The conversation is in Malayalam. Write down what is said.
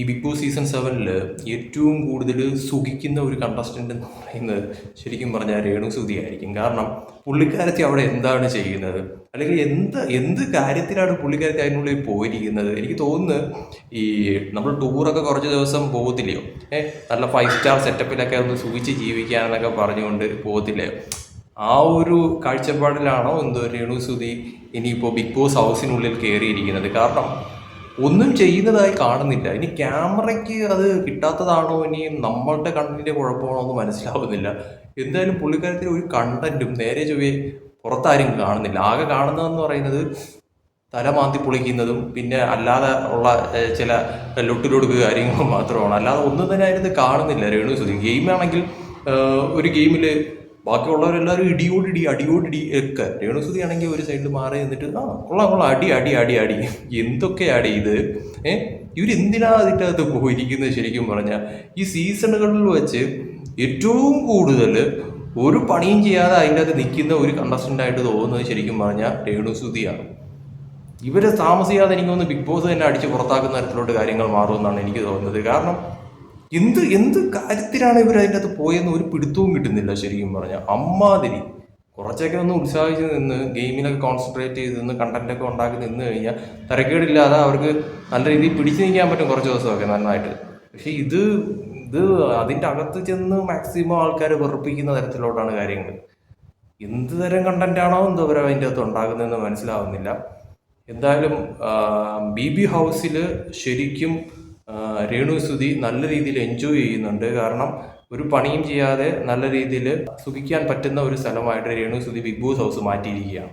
ഈ ബിഗ് ബോസ് സീസൺ സെവനിൽ ഏറ്റവും കൂടുതൽ സുഖിക്കുന്ന ഒരു കണ്ടസ്റ്റന്റ് എന്ന് പറയുന്നത് ശരിക്കും പറഞ്ഞാൽ രേണു സുധി ആയിരിക്കും. കാരണം പുള്ളിക്കാരത്തി അവിടെ എന്താണ് ചെയ്യുന്നത്? അല്ലെങ്കിൽ എന്ത് എന്ത് കാര്യത്തിലാണ് പുള്ളിക്കാരത്തി അതിനുള്ളിൽ പോയിരിക്കുന്നത്? എനിക്ക് തോന്നുന്നു ഈ നമ്മൾ ടൂറൊക്കെ കുറച്ച് ദിവസം പോകത്തില്ലയോ? ഏഹ് നല്ല ഫൈവ് സ്റ്റാർ സെറ്റപ്പിലൊക്കെ ഒന്ന് സുഖിച്ച് ജീവിക്കാനെന്നൊക്കെ പറഞ്ഞുകൊണ്ട് പോകത്തില്ലയോ ആ ഒരു കാഴ്ചപ്പാടിലാണോ എന്തോ രേണു സുധി ഇനിയിപ്പോൾ ബിഗ് ബോസ് ഹൗസിനുള്ളിൽ കയറിയിരിക്കുന്നത്? കാരണം ഒന്നും ചെയ്യുന്നതായി കാണുന്നില്ല. ഇനി ക്യാമറയ്ക്ക് അത് കിട്ടാത്തതാണോ? ഇനി നമ്മളുടെ കണ്ണിന്റെ കുഴപ്പമാണോ എന്ന് മനസ്സിലാവുന്നില്ല. എന്തായാലും പുള്ളിക്കാരത്തിൽ ഒരു കണ്ടന്റും നേരെ ചൊവ്വേ പുറത്താരും കാണുന്നില്ല. ആകെ കാണുന്നതെന്ന് പറയുന്നത് തല മാന്തി പൊളിക്കുന്നതും പിന്നെ അല്ലാതെ ഉള്ള ചില ലൊട്ടിലൊടുക്ക് കാര്യങ്ങളും മാത്രമാണ്. അല്ലാതെ ഒന്നും തന്നെ അതിനകത്ത് കാണുന്നില്ല. രേണു സുധി ഗെയിമാണെങ്കിൽ ഒരു ഗെയിമിൽ ബാക്കിയുള്ളവരെല്ലാവരും ഇടിയോടിടി അടിയോടിടി ഒക്കെ. രേണുസുതി ആണെങ്കിൽ ഒരു സൈഡിൽ മാറി നിന്നിട്ട് ആ കൊള്ളാം കൊള്ളാം അടി അടി അടി അടി. എന്തൊക്കെയാടി ഇത്? ഏഹ് ഇവരെന്തിനാ അതിന്റെ അകത്ത് പോയിരിക്കുന്നത് ശരിക്കും പറഞ്ഞാൽ ഈ സീസണുകളിൽ വെച്ച് ഏറ്റവും കൂടുതൽ ഒരു പണിയും ചെയ്യാതെ അതിന്റെ അകത്ത് നിൽക്കുന്ന ഒരു കണ്ടസ്റ്റന്റായിട്ട് തോന്നുന്നത് ശരിക്കും പറഞ്ഞാൽ രേണുസുതിയാണ് ഇവരെ താമസിയാതെ എനിക്ക് തോന്നുന്നു ബിഗ് ബോസ് തന്നെ അടിച്ച് പുറത്താക്കുന്ന തരത്തിലോട്ട് കാര്യങ്ങൾ മാറുമെന്നാണ് എനിക്ക് തോന്നുന്നത്. കാരണം എന്ത് എന്ത് കാര്യത്തിലാണ് ഇവർ അതിന്റെ അകത്ത് പോയെന്ന് ഒരു പിടുത്തവും കിട്ടുന്നില്ല ശരിക്കും പറഞ്ഞാൽ അമ്മാതിരി. കുറച്ചൊക്കെ ഒന്ന് ഉത്സാഹിച്ച് നിന്ന് ഗെയിമിനൊക്കെ കോൺസെൻട്രേറ്റ് ചെയ്ത് നിന്ന് കണ്ടന്റൊക്കെ ഉണ്ടാക്കി നിന്ന് കഴിഞ്ഞാൽ തരക്കേടില്ലാതെ അവർക്ക് നല്ല രീതിയിൽ പിടിച്ചു നിൽക്കാൻ പറ്റും കുറച്ച് ദിവസമൊക്കെ നന്നായിട്ട്. പക്ഷേ ഇത് ഇത് അതിന്റെ അകത്ത് ചെന്ന് മാക്സിമം ആൾക്കാരെ വെറുപ്പിക്കുന്ന തരത്തിലോട്ടാണ് കാര്യങ്ങൾ എന്ത് തരം കണ്ടന്റാണോ എന്തോ അവർ അതിന്റെ അകത്ത് ഉണ്ടാകുന്നതെന്ന് മനസ്സിലാവുന്നില്ല. എന്തായാലും ബി ബി ഹൗസിൽ ശരിക്കും രേണു സുധി നല്ല രീതിയിൽ എൻജോയ് ചെയ്യുന്നുണ്ട്. കാരണം ഒരു പണിയും ചെയ്യാതെ നല്ല രീതിയിൽ സുഖിക്കാൻ പറ്റുന്ന ഒരു സ്ഥലമായിട്ട് Renu Sudhi Bigg Boss house മാറ്റിയിരിക്കുകയാണ്.